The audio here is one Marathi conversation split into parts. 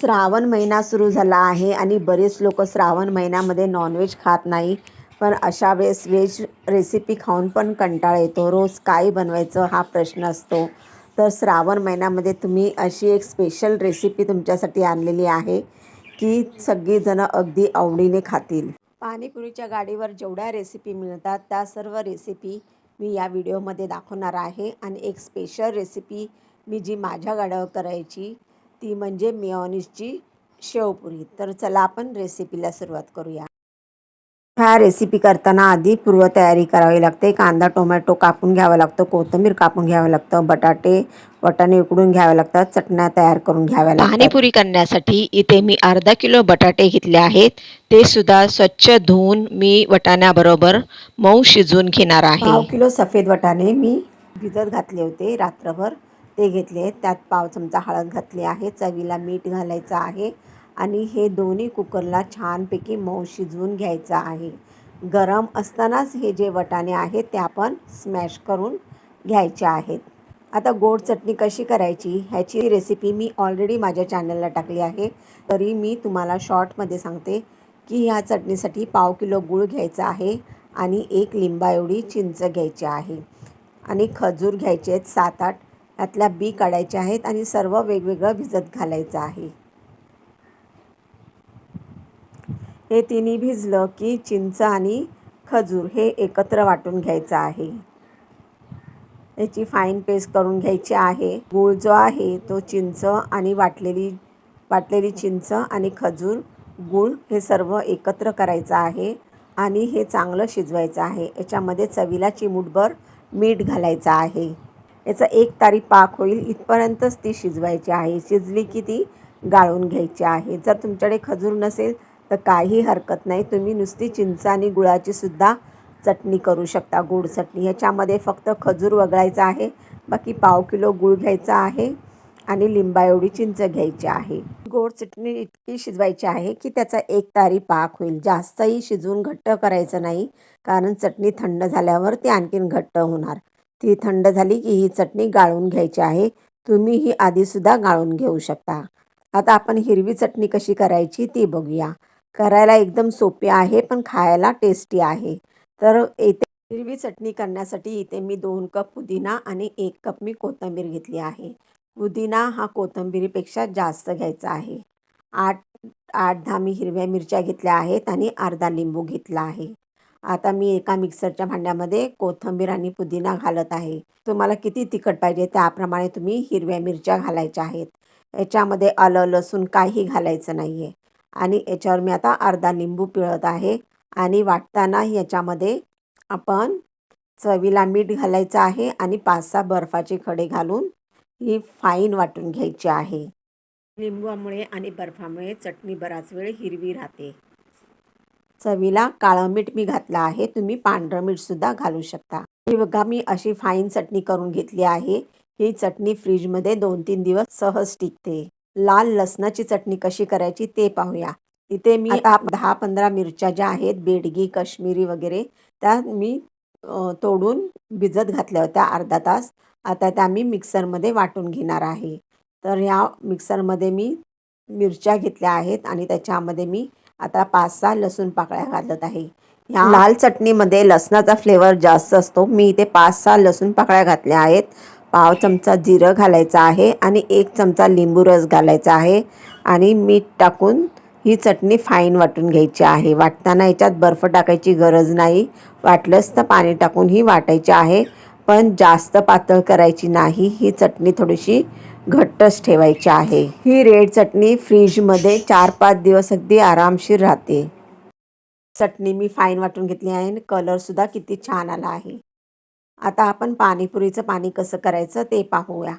श्रावण महिना सुरू झाला आहे आणि बरेच लोक श्रावण महिन्यामध्ये नॉनव्हेज खात नाही. पण अशा वेळेस व्हेज रेसिपी खाऊन पण कंटाळा येतो. रोज काय बनवायचं हा प्रश्न असतो. तर श्रावण महिन्यामध्ये तुम्ही अशी एक स्पेशल रेसिपी तुमच्यासाठी आणलेली आहे की सगळीजणं अगदी आवडीने खातील. पाणीपुरीच्या गाडीवर जेवढ्या रेसिपी मिळतात त्या सर्व रेसिपी मी या व्हिडिओमध्ये दाखवणार आहे. आणि एक स्पेशल रेसिपी मी जी माझ्या गाड्यावर करायची ती म्हणजे मेयोनीजची शेवपुरी. तर चला आपण रेसिपीला सुरुवात करूया. ह्या रेसिपी करताना आधी पूर्वतयारी करावी लागते. कांदा टोमॅटो कापून घ्यावा लागतो कोथिंबीर कापून घ्यावं लागतं बटाटे वाटाणे उकडून घ्यावे लागतात चटण्या तयार करून घ्याव्या लागतात. पाणीपुरी करण्यासाठी इथे मी अर्धा किलो बटाटे घेतले आहेत. ते सुद्धा स्वच्छ धुवून मी वटाण्याबरोबर मऊ शिजवून घेणार पाव आहे किलो सफेद वाटाणे मी भिजत घातले होते रात्रभर. ते घेतले त्यात पाव चमचा हळद घातली आहे. चवीला मीठ घालायचं आहे. आणि हे दोन्ही कुकरला छानपैकी मऊ शिजवून घ्यायचं आहे. गरम असतानाच हे जे वटाणे आहेत ते आपण स्मॅश करून घ्यायचे आहेत. आता गोड चटणी कशी करायची ह्याची रेसिपी मी ऑलरेडी माझ्या चॅनलला टाकली आहे. तरी मी तुम्हाला शॉर्टमध्ये सांगते की ह्या चटणीसाठी पाव किलो गूळ घ्यायचा आहे आणि एक लिंबा एवढी चिंच घ्यायची आहे. आणि खजूर घ्यायचे आहेत सात आठ त्यातल्या बी काढायच्या आहेत आणि सर्व वेगवेगळं भिजत घालायचं आहे. हे तिन्ही भिजलं की चिंच आणि खजूर हे एकत्र वाटून घ्यायचं आहे. याची फाईन पेस्ट करून घ्यायची आहे. गूळ जो आहे तो चिंच आणि वाटलेली वाटलेली चिंच आणि खजूर गूळ हे सर्व एकत्र करायचं आहे आणि हे चांगलं शिजवायचं आहे. याच्यामध्ये चवीला चिमूटभर मीठ घालायचं आहे. याचा एक तारी पाक होईल. इथपर्यंतच ती शिजवायची आहे. शिजली की ती गाळून घ्यायची आहे. जर तुमच्याकडे खजूर नसेल तर काही हरकत नाही. तुम्ही नुसती चिंच आणि गुळाची सुद्धा चटणी करू शकता. गोड चटणी. ह्याच्यामध्ये फक्त खजूर वगळायचा आहे. बाकी पाव किलो गूळ घ्यायचा आहे आणि लिंबा एवढी चिंच घ्यायची आहे. गोड चटणी इतकी शिजवायची आहे की त्याचा एक तारी पाक होईल. जास्तही शिजवून घट्ट करायचं नाही कारण चटणी थंड झाल्यावर ती आणखीन घट्ट होणार. ती थंड झाली की ही चटणी गाळून घ्यायची आहे. तुम्ही ही आधीसुद्धा गाळून घेऊ शकता. आता आपण हिरवी चटणी कशी करायची ती बघूया. करायला एकदम सोपी आहे पण खायला टेस्टी आहे. तर इथे हिरवी चटणी करण्यासाठी इथे मी दोन कप पुदिना आणि एक कप मी कोथिंबीर घेतली आहे. पुदिना हा कोथिंबीरीपेक्षा जास्त घ्यायचा आहे. आठ आठ दहा मी हिरव्या मिरच्या घेतल्या आहेत आणि अर्धा लिंबू घेतला आहे. आता मी एका मिक्सरच्या भांड्यामध्ये कोथिंबीर आणि पुदिना घालत आहे. तुम्हाला किती तिखट पाहिजे त्याप्रमाणे तुम्ही हिरव्या मिरच्या घालायच्या आहेत. याच्यामध्ये आलं लसूण काही घालायचं नाही आहे आणि याच्यावर मी आता अर्धा लिंबू पिळत आहे. आणि वाटताना याच्यामध्ये आपण चवीला मीठ घालायचं आहे आणि पाच सहा बर्फाचे खडे घालून ही फाईन वाटून घ्यायची आहे. लिंबूमुळे आणि बर्फामुळे चटणी बराच वेळ हिरवी राहते. चवीला काळं मीठ मी घातलं आहे. तुम्ही पांढरं मीठसुद्धा घालू शकता. ही बघा मी अशी फाईन चटणी करून घेतली आहे. ही चटणी फ्रीजमध्ये दोन तीन दिवस सहज टिकते. लाल लसणाची चटणी कशी करायची ते पाहूया. इथे मी दहा पंधरा मिरच्या ज्या आहेत बेडगी काश्मीरी वगैरे त्या मी तोडून भिजत घातल्या होत्या अर्धा तास. आता त्या मी मिक्सरमध्ये वाटून घेणार आहे. तर ह्या मिक्सरमध्ये मी मिरच्या घेतल्या आहेत आणि त्याच्यामध्ये मी आता पाच सहा लसूण पाकळ्या घालत आहे. ह्या लाल चटणीमध्ये लसणाचा फ्लेवर जास्त असतो. मी इथे पाच सहा लसूण पाकळ्या घातल्या आहेत. पाव चमचा जिरं घालायचं आहे आणि एक चमचा लिंबू रस घालायचा आहे आणि मीठ टाकून ही चटणी फाईन वाटून घ्यायची आहे. वाटताना याच्यात बर्फ टाकायची गरज नाही. वाटलंच तर पाणी टाकून ही वाटायची आहे. पण जास्त पातळ करायची नाही. ही चटणी थोडीशी घट्टच ठेवायची आहे. ही रेड चटणी फ्रीजमध्ये चार पाच दिवस अगदी आरामशीर राहते. चटणी मी फाईन वाटून घेतली आहे आणि कलरसुद्धा किती छान आला आहे. आता आपण पाणीपुरीचं पाणी कसं करायचं ते पाहूया.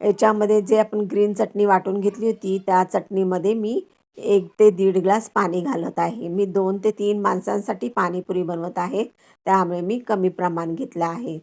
याच्यामध्ये जे आपण ग्रीन चटणी वाटून घेतली होती त्या चटणीमध्ये मी एक ते दीड ग्लास पाणी घालत आहे. मी दोन ते तीन माणसांसाठी पाणीपुरी बनवत आहे. त्यामुळे मी कमी प्रमाण घेतलं आहे.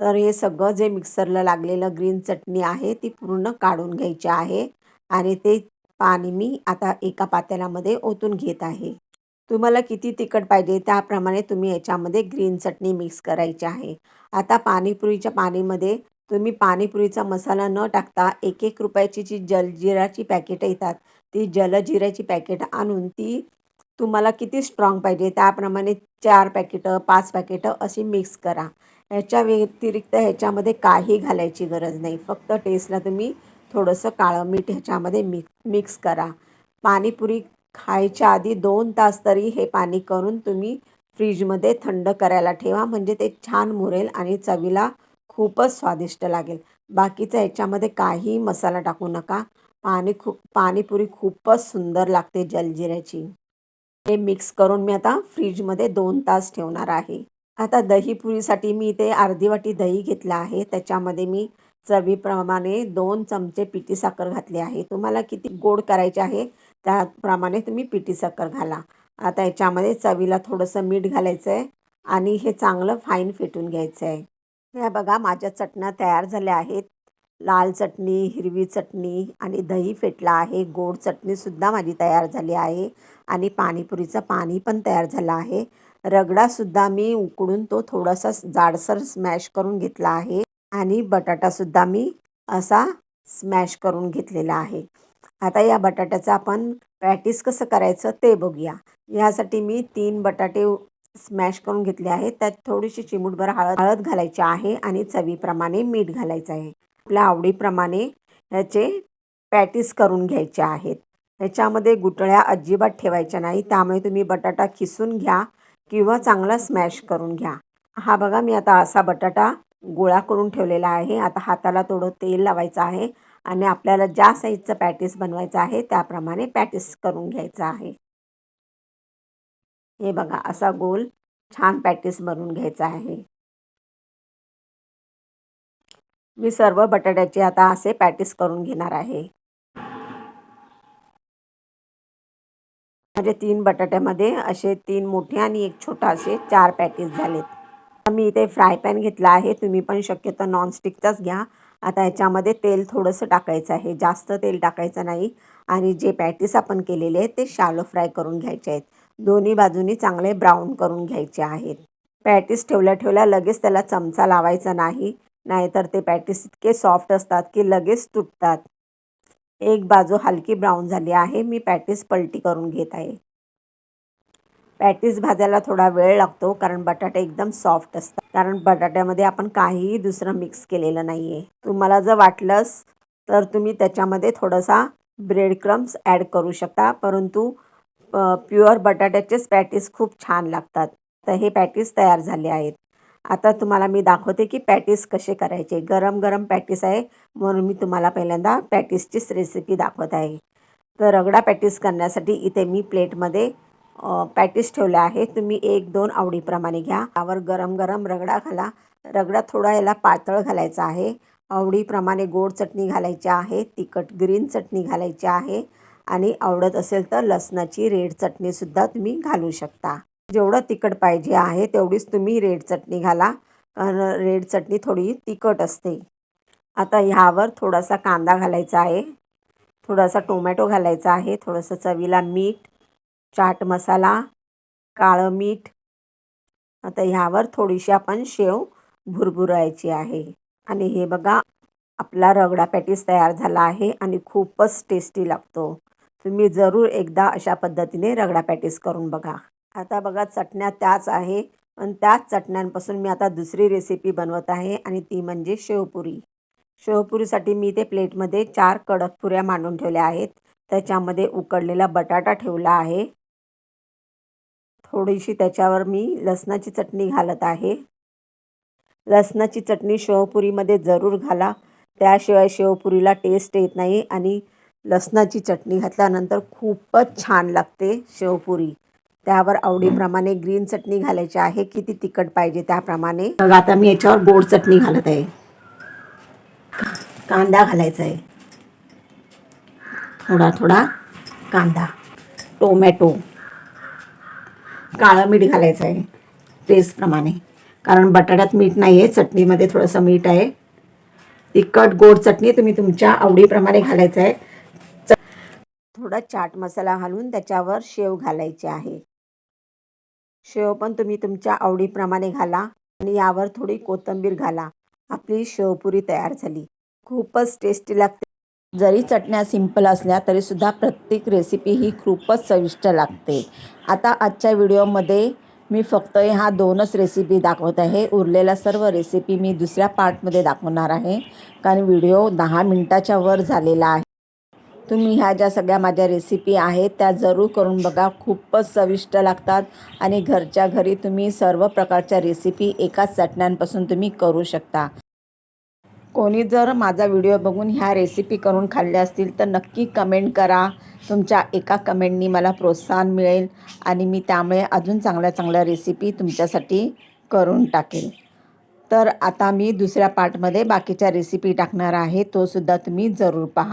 तर हे सगळं जे मिक्सरला लागलेलं ग्रीन चटणी आहे ती पूर्ण काढून घ्यायची आहे आणि ते पाणी मी आता एका पातेल्यामध्ये ओतून घेत आहे. तुम्हाला किती तिखट पाहिजे त्याप्रमाणे तुम्ही याच्यामध्ये ग्रीन चटणी मिक्स करायची आहे. आता पाणीपुरीच्या पाणीमध्ये तुम्ही पाणीपुरीचा मसाला न टाकता एक एक रुपयाची जी जलजिराची पॅकेटं येतात ती जलजिऱ्याची पॅकेट आणून ती तुम्हाला किती स्ट्रॉंग पाहिजे त्याप्रमाणे चार पॅकेटं पाच पॅकेटं अशी मिक्स करा. ह्याच्या व्यतिरिक्त ह्याच्यामध्ये काही घालायची गरज नाही. फक्त टेस्टला तुम्ही थोडंसं काळं मीठ ह्याच्यामध्ये मिक मिक्स करा. पाणीपुरी खायच्या आधी दोन तास तरी हे पाणी करून तुम्ही फ्रीजमध्ये थंड करायला ठेवा. म्हणजे ते छान मुरेल आणि चवीला खूपच स्वादिष्ट लागेल. बाकीचं ह्याच्यामध्ये काही मसाला टाकू नका. पाणी खूप पाणीपुरी खूपच सुंदर लागते जलजिऱ्याची. हे मिक्स करून मी आता फ्रीजमध्ये दोन तास ठेवणार आहे. आता दहीपुरीसाठी मी इथे अर्धी वाटी दही घेतलं आहे. त्याच्यामध्ये मी चवीप्रमाणे दोन चमचे पिठी साखर घातली आहे. तुम्हाला किती गोड करायचे आहे त्याप्रमाणे तुम्ही पिठी साखर घाला. आता याच्यामध्ये चवीला थोडंसं मीठ घालायचं आहे आणि हे चांगलं फाईन फेटून घ्यायचं आहे ह्या बघा माझ्या चटण्या तयार झाल्या आहेत. लाल चटणी हिरवी चटणी आणि दही फेटला आहे. गोड चटणीसुद्धा माझी तयार झाली आहे आणि पाणीपुरीचं पाणी पण तयार झालं आहे. रगडासुद्धा मी उकडून तो थोडासा जाडसर स्मॅश करून घेतला आहे आणि बटाटासुद्धा मी असा स्मॅश करून घेतलेला आहे. आता या बटाट्याचं आपण पॅटीस कसं करायचं ते बघूया. यासाठी मी तीन बटाटे स्मॅश करून घेतले आहेत. त्यात थोडीशी चिमूटभर हळद हळद घालायची आहे आणि चवीप्रमाणे मीठ घालायचं आहे. आपल्या आवडीप्रमाणे ह्याचे पॅटीस करून घ्यायचे आहेत. ह्याच्यामध्ये गुटळ्या अजिबात ठेवायच्या नाही. त्यामुळे तुम्ही बटाटा खिसून घ्या. किंवा चांगला स्मॅश करून घ्या. हा बघा मी आता असा बटाटा गोळा करून ठेवलेला आहे. आता हाताला थोडं तेल लावायचं आहे आणि आपल्याला ज्या साईजचं पॅटीस बनवायचं आहे त्याप्रमाणे पॅटीस करून घ्यायचं आहे. हे बघा असा गोल छान पॅटीस बनवून घ्यायचा आहे. मी सर्व बटाट्याचे आता असे पॅटीस करून घेणार आहे. माझे तीन बटाट्यामध्ये असे तीन मोठे आणि एक छोटा असे चार पॅटीस झालेत. मी इथे फ्राय पॅन घेतला आहे. तुम्ही पण शक्यतो नॉनस्टिकचाच घ्या. आता याच्यामध्ये तेल थोडंसं टाकायचं आहे. जास्त तेल टाकायचं नाही. आणि जे पॅटीस आपण केलेले आहेत ते शालो फ्राय करून घ्यायचे आहेत. दोन्ही बाजूनी चांगले ब्राऊन करून घ्यायचे आहेत. पॅटीस ठेवल्या ठेवल्या लगेच त्याला चमचा लावायचा नाही. नाहीतर ते पॅटीस इतके सॉफ्ट असतात की लगेच तुटतात. एक बाजू हलकी ब्राऊन झाली आहे. मी पॅटीस पलटी करून घेत आहे. पॅटीस भाजायला थोडा वेळ लागतो कारण बटाटे एकदम सॉफ्ट असतात. कारण बटाट्यामध्ये आपण काहीही दुसरं मिक्स केलेलं नाही आहे तुम्हाला जर वाटलंच तर तुम्ही त्याच्यामध्ये थोडासा ब्रेड क्रम्स ॲड करू शकता. परंतु प्युअर बटाट्याचेच पॅटीस खूप छान लागतात. तर हे पॅटीस तयार झाले आहेत. आता तुम्हाला मी दाखवते की पॅटीस कसे करायचे. गरम गरम पॅटीस आहे म्हणून मी तुम्हाला पहिल्यांदा पॅटीसचीच रेसिपी दाखवत आहे. तर रगडा पॅटीस करण्यासाठी इथे मी प्लेटमध्ये पॅटीस ठेवला आहे. तुम्ही एक दोन आवडीप्रमाणे घ्या. त्यावर गरम गरम रगडा घाला. रगडा थोडा याला पातळ घालायचा आहे. आवडीप्रमाणे गोड चटणी घालायची आहे तिखट ग्रीन चटणी घालायची आहे आणि आवडत असेल तर लसणाची रेड चटणीसुद्धा तुम्ही घालू शकता. जेवढं तिखट पाहिजे आहे तेवढीच तुम्ही रेड चटणी घाला. कारण रेड चटणी थोडी तिखट असते. आता ह्यावर थोडासा कांदा घालायचा आहे. थोडासा टोमॅटो घालायचा आहे. थोडंसं चवीला मीठ चाट मसाला काळं मीठ. आता ह्यावर थोडीशी आपण शेव भुरभुरायची आहे. आणि हे बघा आपला रगडा पॅटीस तयार झाला आहे आणि खूपच टेस्टी लागतो. तुम्ही जरूर एकदा अशा पद्धतीने रगडा पॅटीस करून बघा. आता बघा चटण्या त्याच आहे. पण त्याच चटण्यांपासून मी आता दुसरी रेसिपी बनवत आहे आणि ती म्हणजे शेवपुरी. शेवपुरीसाठी मी ते प्लेटमध्ये चार कडक पुऱ्या मांडून ठेवल्या आहेत. त्याच्यामध्ये उकडलेला बटाटा ठेवला आहे. थोडीशी त्याच्यावर मी लसणाची चटणी घालत आहे. लसणाची चटणी शेवपुरीमध्ये जरूर घाला. त्याशिवाय शेवपुरीला टेस्ट येत नाही आणि लसणाची चटणी घातल्यानंतर खूपच छान लागते शेवपुरी. त्यावर आवडीप्रमाणे ग्रीन चटणी घालायची आहे. किती तिखट पाहिजे त्याप्रमाणे? मग आता मी याच्यावर गोड चटणी घालत आहे. कांदा घालायचा आहे. थोडा थोडा कांदा. टोमॅटो. काळं मीठ घालायचं आहे. टेस्टप्रमाणे कारण बटाट्यात मीठ नाही आहे चटणीमध्ये थोडंसं मीठ आहे. तिखट गोड चटणी तुम्ही तुमच्या आवडीप्रमाणे घालायचं आहे. थोडा चाट मसाला घालून त्याच्यावर शेव घालायचे आहे. शेव पण तुम्ही तुमच्या आवडीप्रमाणे घाला आणि यावर थोडी कोथिंबीर घाला. आपली शेवपुरी तयार झाली. खूपच टेस्टी लागते. जरी चटण्या सिंपल असल्या तरीसुद्धा प्रत्येक रेसिपी ही खूपच चविष्ट लागते. आता आजच्या व्हिडिओमध्ये मी फक्त ह्या दोनच रेसिपी दाखवत आहे. उरलेल्या सर्व रेसिपी मी दुसऱ्या पार्टमध्ये दाखवणार आहे. कारण व्हिडिओ दहा मिनटाच्या वर झालेला आहे. तुम्ही ह्या ज्या सगळ्या माझ्या रेसिपी आहेत त्या जरूर करून बघा. खूपच चविष्ट लागतात आणि घरच्या घरी तुम्ही सर्व प्रकारच्या रेसिपी एकाच चटण्यांपासून तुम्ही करू शकता. कोणी जर माझा व्हिडिओ बघून ह्या रेसिपी करून खाल्ल्या असतील तर नक्की कमेंट करा. तुमच्या एका कमेंटनी मला प्रोत्साहन मिळेल आणि मी त्यामुळे अजून चांगल्या चांगल्या रेसिपी तुमच्यासाठी करून टाकेल. तर आता मी दुसऱ्या पार्टमध्ये बाकीच्या रेसिपी टाकणार आहे तोसुद्धा तुम्ही जरूर पहा.